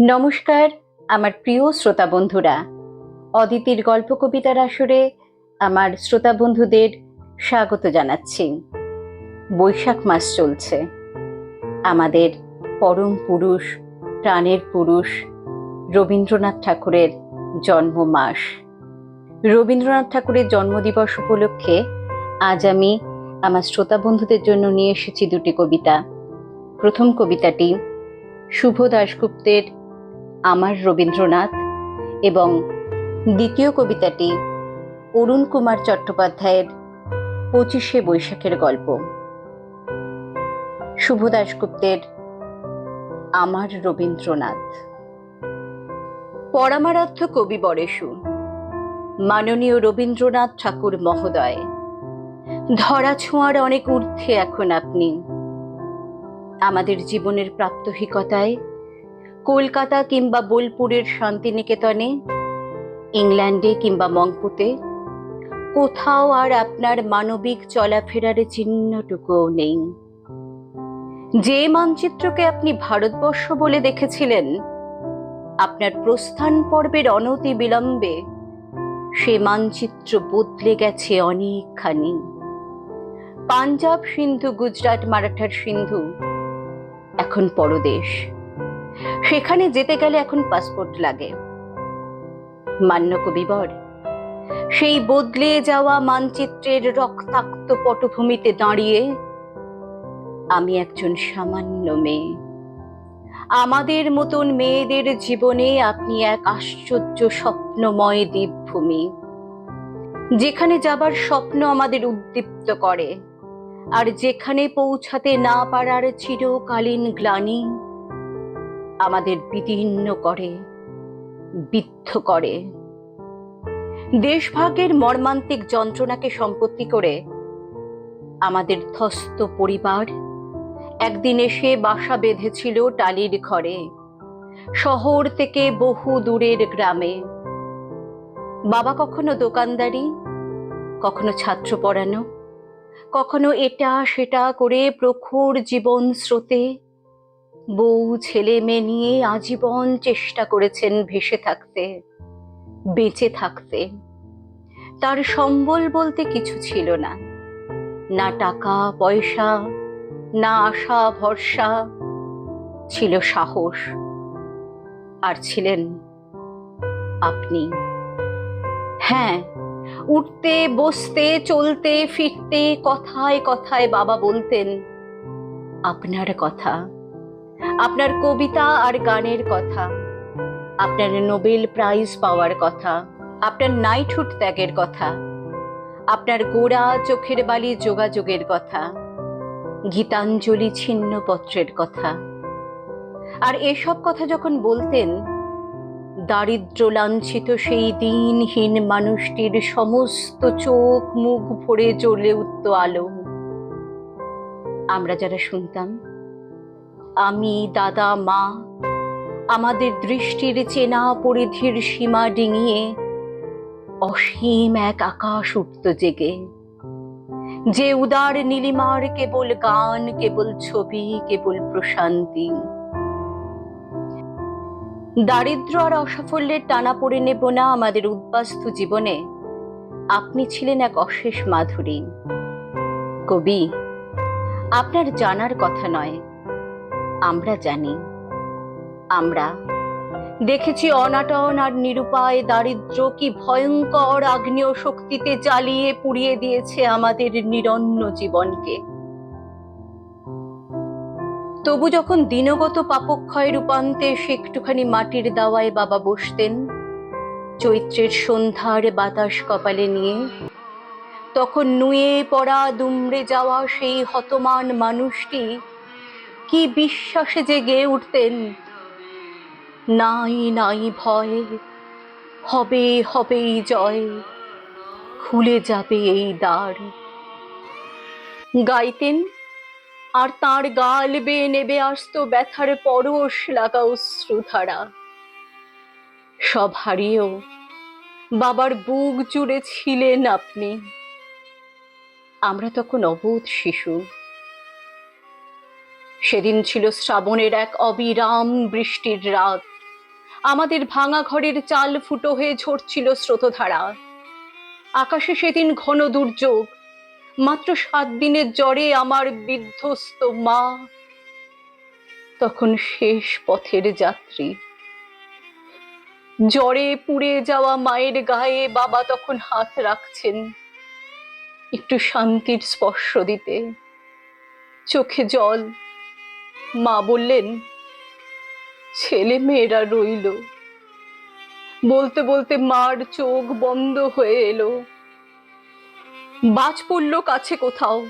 নমস্কার, আমার প্রিয় শ্রোতা বন্ধুরা। অদিতির গল্প কবিতার আসরে আমার শ্রোতা বন্ধুদের স্বাগত জানাচ্ছি। বৈশাখ মাস চলছে। আমাদের পরম পুরুষ, প্রাণের পুরুষ রবীন্দ্রনাথ ঠাকুরের জন্ম মাস রবীন্দ্রনাথ ঠাকুরের জন্মদিবস উপলক্ষে আজ আমি আমার শ্রোতা বন্ধুদের জন্য নিয়ে এসেছি দুটি কবিতা। প্রথম কবিতাটি শুভ দাশগুপ্তের আমার রবীন্দ্রনাথ এবং দ্বিতীয় কবিতাটি অরুণ কুমার চট্টোপাধ্যায়ের পঁচিশে বৈশাখের গল্প। শুভ দাশগুপ্তের আমার রবীন্দ্রনাথ। পরামারাধ্য কবি বরেশু, মাননীয় রবীন্দ্রনাথ ঠাকুর মহোদয়, ধরা ছোঁয়ার অনেক ঊর্ধ্বে এখন আপনি। আমাদের জীবনের প্রাত্যহিকতায়, কলকাতা কিংবা বোলপুরের শান্তিনিকেতনে, ইংল্যান্ডে কিংবা মংপুতে, কোথাও আর আপনার মানবিক চলাফেরার চিহ্নটুকুও নেই। যে মানচিত্রকে আপনি ভারতবর্ষ বলে দেখেছিলেন, আপনার প্রস্থান পর্বের অনতি বিলম্বে সে মানচিত্র বদলে গেছে অনেকখানি। পাঞ্জাব সিন্ধু, গুজরাট, মারাঠার সিন্ধু এখন পরদেশ। সেখানে যেতে গেলে এখন পাসপোর্ট লাগে। মান্য কবিবর, সেই বদলে যাওয়া মানচিত্রের রক্তাক্ত পটভূমিতে দাঁড়িয়ে আমি একজন সামান্য মেয়ে। আমাদের মতন মেয়েদের জীবনে আপনি এক আশ্চর্য স্বপ্নময় দ্বীপভূমি যেখানে যাবার স্বপ্ন আমাদের উদ্দীপ্ত করে। আর যেখানে পৌঁছাতে না পারার চিরকালীন গ্লানি আমাদের বিদীর্ণ করে, বিদ্ধ করে। দেশভাগের মর্মান্তিক যন্ত্রণাকে সম্পত্তি করে আমাদের ধ্বস্ত পরিবার একদিন এসে বাসা বেঁধেছিল টালির ঘরে, শহর থেকে বহু দূরের গ্রামে। বাবা কখনো দোকানদারি, কখনো ছাত্র পড়ানো কখনো এটা সেটা করে প্রখর জীবন স্রোতে? বউ ছেলে মেয়ে নিয়ে আজীবন চেষ্টা করেছেন ভেসে থাকতে, বেঁচে থাকতে। তার সম্বল বলতে কিছু ছিল না। না টাকা, পয়সা, না আশা, ভরসা, ছিল সাহস। আর ছিলেন আপনি। হ্যাঁ উঠতে, বসতে, চলতে, ফিরতে, কথায় কথায় বাবা বলতেন, আপনার কথা, আপনার কবিতা আর গানের কথা, আপনার নোবেল প্রাইজ পাওয়ার কথা, আপনার নাইটহুড ত্যাগের কথা, আপনার গোড়া চোখের বালি যোগাযোগের কথা, গীতাঞ্জলি ছিন্ন পত্রের কথা। আর এসব কথা যখন বলতেন দারিদ্র লাঞ্ছিত সেই দিনহীন মানুষটির সমস্ত চোখ মুখ ভরে জ্বলে উঠত আলো। আমরা যারা শুনতাম, আমি, দাদা, মা, আমাদের দৃষ্টির চেনা পরিধির সীমা ডিঙিয়ে অসীম এক আকাশ উঠত জেগে। যে উদার নীলিমার কেবল গান, কেবল ছবি, কেবল প্রশান্তি। দারিদ্র আর অসাফল্যের টানা পড়ে নেব না আমাদের উদ্বাস্তু জীবনে। আপনি ছিলেন এক অশেষ মাধুরী। কবি, আপনার জানার কথা নয়। আমরা জানি। আমরা দেখেছি অনাটন আর নিরুপায় দারিদ্র কি ভয়ঙ্কর আগ্নেয় শক্তিতে জ্বালিয়ে পুড়িয়ে দিয়েছে আমাদের নিরন্ন জীবনকে। তবু যখন দিনগত পাপক্ষয় রূপান্তে সে একটুখানি মাটির দাওয়ায় বাবা বসতেন, চৈত্রের সন্ধ্যার বাতাস কপালে নিয়ে, তখন নুয়ে পড়া দুমড়ে যাওয়া সেই হতমান মানুষটি কি বিশ্বাসে যে গেয়ে উঠতেন? নাই নাই ভয়, হবে, হবেই জয়, খুলে যাবে এই দ্বার। গাইতেন আর তার গাল বেয়ে নেবে আসতো ব্যথার পরশ লাগা অশ্রুধারা। সব হারিয়েও বাবার বুক জুড়ে ছিলেন আপনি। আমরা তখন অবোধ শিশু। সেদিন ছিল শ্রাবণের এক অবিরাম বৃষ্টির রাত। আমাদের ভাঙা ঘরের চাল ফুটো হয়ে ঝরছিল স্রোতধারা। আকাশে সেদিন ঘন দুর্যোগ মাত্র সাত দিনের জ্বরে আমার বিধ্বস্ত মা। তখন শেষ পথের যাত্রী। জ্বরে পুড়ে যাওয়া মায়ের গায়ে বাবা তখন হাত রাখছেন। একটু শান্তির স্পর্শ দিতে। চোখে জল। মা বললেন, ছেলে মেয়েরা রইল। বলতে বলতে মার চোখ বন্ধ হয়ে এলো। বাজ পড়ল কাছে কোথাও।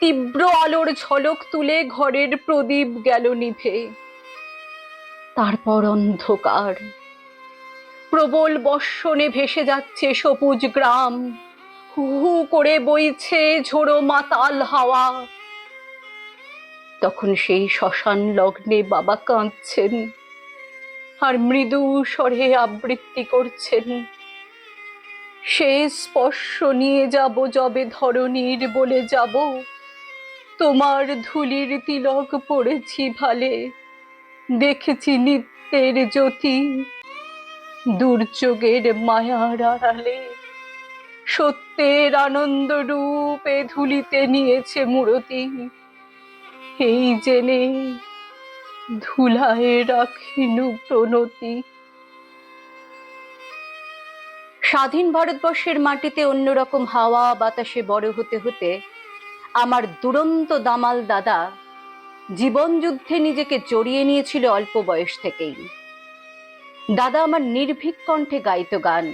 তীব্র আলোর ঝলক তুলে ঘরের প্রদীপ গেল নিভে। তারপর অন্ধকার। প্রবল বর্ষণে ভেসে যাচ্ছে সবুজ গ্রাম। হু হু করে বইছে ঝোড়ো মাতাল হাওয়া। তখন সেই শ্মশান লগ্নে বাবা কাঁদছেন। আর মৃদু স্বরে আবৃত্তি করছেন। সে স্পর্শ নিয়ে যাব যবে ধরণীর বলে যাব। তোমার ধুলির তিলক পড়েছি ভালে, দেখেছি নিত্যের জ্যোতি। দুর্যোগের মায়ার আড়ালে সত্যের আনন্দ রূপে ধুলিতে নিয়েছে মূরতি। এই জেনে ধুলায় রাখিনু প্রণতি। স্বাধীন ভারতবর্ষের মাটিতে অন্যরকম হাওয়া বাতাসে বড় হতে হতে আমার দুরন্ত দামাল দাদা জীবন যুদ্ধে নিজেকে জড়িয়ে নিয়েছিল অল্প বয়স থেকেই। দাদা আমার নির্ভীক কণ্ঠে গাইত গান,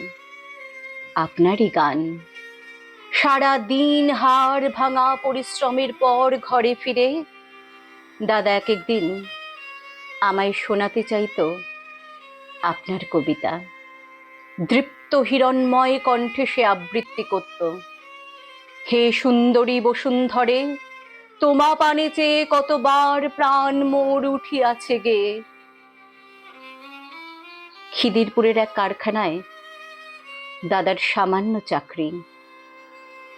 আপনারই গান। সারা দিন হাড় ভাঙা পরিশ্রমের পর ঘরে ফিরে দাদা এক একদিন আমায় শোনাতে চাইতো আপনার কবিতা। দৃপ্ত হিরণময় কণ্ঠে সে আবৃত্তি করত। হে সুন্দরী বসুন্ধরে, তোমা পানে চেয়ে কতবার প্রাণ মোর উঠিয়াছে গে। খিদিরপুরের এক কারখানায় দাদার সামান্য চাকরি।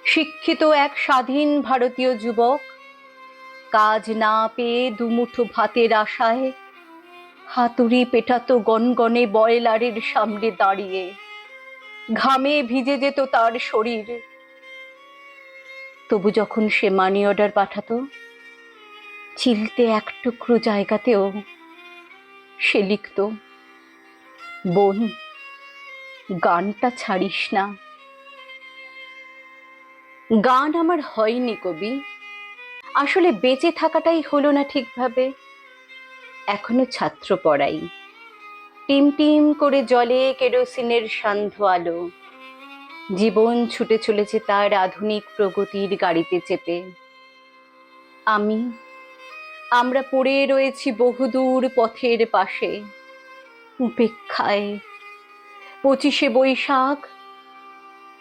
শিক্ষিত এক স্বাধীন ভারতীয় যুবক, কাজ না পেয়ে দুমুঠো ভাতের আশায় হাতুড়ি পেটাতো গনগনে বয়লারের সামনে দাঁড়িয়ে। ঘামে ভিজে যেত তার শরীর। তবু যখন সে মানি অর্ডার পাঠাতো, চিলতে এক টুকরো জায়গাতেও সে লিখত, বোন, গানটা ছাড়িস না। গান আমার হয়নি কবি। আসলে বেঁচে থাকাটাই হলো না ঠিকভাবে। এখনও ছাত্র পড়াই। টিম টিম করে জলে কেরোসিনের সান্ধ্য আলো। জীবন ছুটে চলেছে তার আধুনিক প্রগতির গাড়িতে চেপে। আমি, আমরা পড়ে রয়েছি বহুদূর পথের পাশে। উপেক্ষায় পঁচিশে বৈশাখ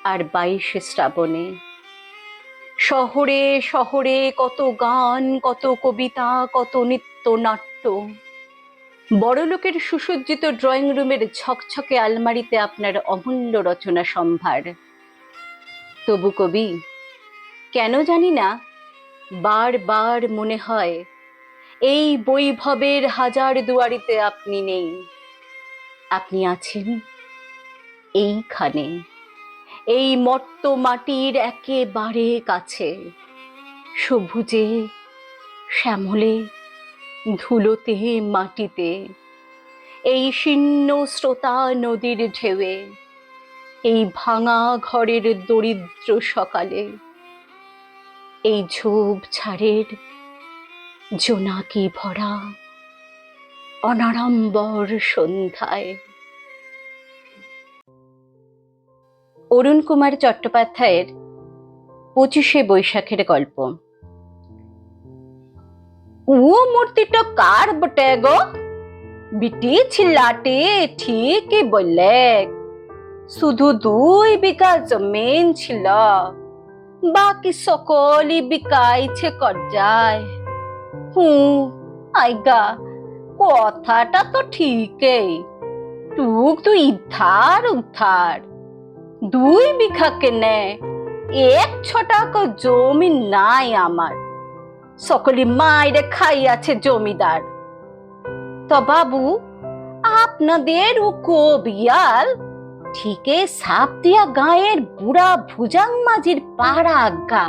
আর বাইশে শ্রাবণে। শহরে শহরে কত গান, কত কবিতা, কত নৃত্য নাট্য। বড়লোকের সুসজ্জিত ড্রয়িং রুমের ঝকঝকে আলমারিতে আপনার অমূল্য রচনা সম্ভার। তবু কবি, কেন জানি না, বারবার মনে হয়, এই বৈভবের হাজার দুয়ারিতে আপনি নেই। আপনি আছেন এইখানে, এই মর্ত মাটির একেবারে কাছে, সবুজে, শ্যামলে ধুলোতে, মাটিতে, এই শীর্ণ স্রোতা নদীর ঢেউয়ে, এই ভাঙা ঘরের দরিদ্র সকালে, এই ঝোপ ছাড়ের জোনাকি ভরা অনাড়ম্বর সন্ধ্যায়। অরুণ কুমার চট্টোপাধ্যায়ের পঁচিশে বৈশাখের গল্প। ও মূর্তিটা কার বটে গো বিটি ছিলাটি ঠিকই বললে শুধু দুই বিঘা জমিন ছিল বাকি সকলই বিকাইছে কর্জায় হুঁ আইগা কথাটা তো ঠিকই টুক তো ইধার উদ্ধার দুই বিঘা কেনে এক ছটাক জমি নাই আমার সকলি মায়েরে খাইয়াছে জমিদার। তো বাবু, আপনাদের ও কবিয়াল ঠিকে সাপ দিয়া গায়ের বুড়া ভুজাং মাঝির পাড়া আজ্ঞা।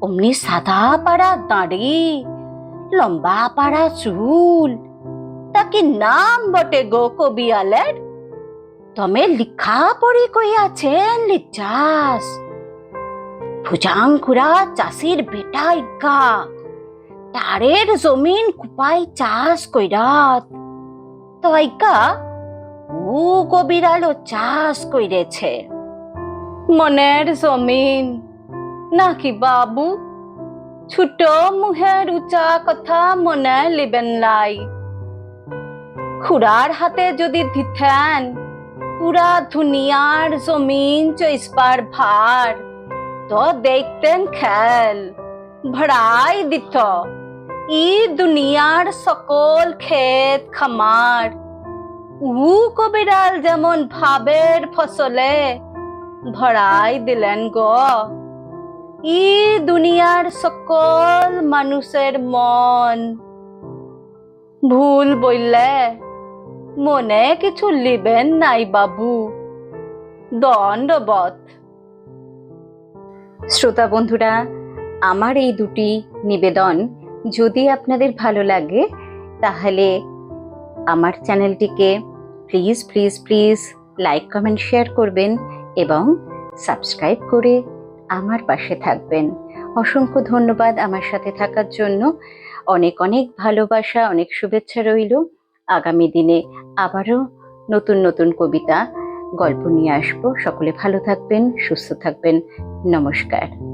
অমনি সাদা পাড়া দাঁড়ি, লম্বা পাড়া চুল তাকে নাম বটে গো কবিয়ালের? তমে লিখা পড়ি কইয়াছেন লিচাস। ভুজাঙ্কুরা চাষির বেটা ইজ্ঞা তারের জমিন কুপাই চাষ কইরাত। তো ইজ্ঞা ও কবিরালো চাষ কইরেছে। মনের জমিন, নাকি বাবু? ছোট মুহের উঁচা কথা মনে লিবেন লাই। খুড়ার হাতে যদি দিতেন পুরা দুনিয়ার জমিন চইসবার ভার। তো দেখতেন খেল। ভড়াই দিত। ই দুনিয়ার সকল ক্ষেত খামার। উ কবিরাল যেমন ভাবের ফসলে, ভড়াই দিলেন গো। ই দুনিয়ার সকল মানুষের মন। ভুল বললে মনে কিছু লিবেন নাই বাবু। দণ্ডবত শ্রোতা বন্ধুরা, আমার এই দুটি নিবেদন যদি আপনাদের ভালো লাগে, তাহলে আমার চ্যানেলটিকে please please please like comment share করবেন এবং সাবস্ক্রাইব করে আমার পাশে থাকবেন। অসংখ্য ধন্যবাদ আমার সাথে থাকার জন্য। অনেক অনেক ভালোবাসা, অনেক শুভেচ্ছা রইল। আগামী দিনে আবারও নতুন নতুন কবিতা, গল্প নিয়ে আসব। সকলে ভালো থাকবেন, সুস্থ থাকবেন। নমস্কার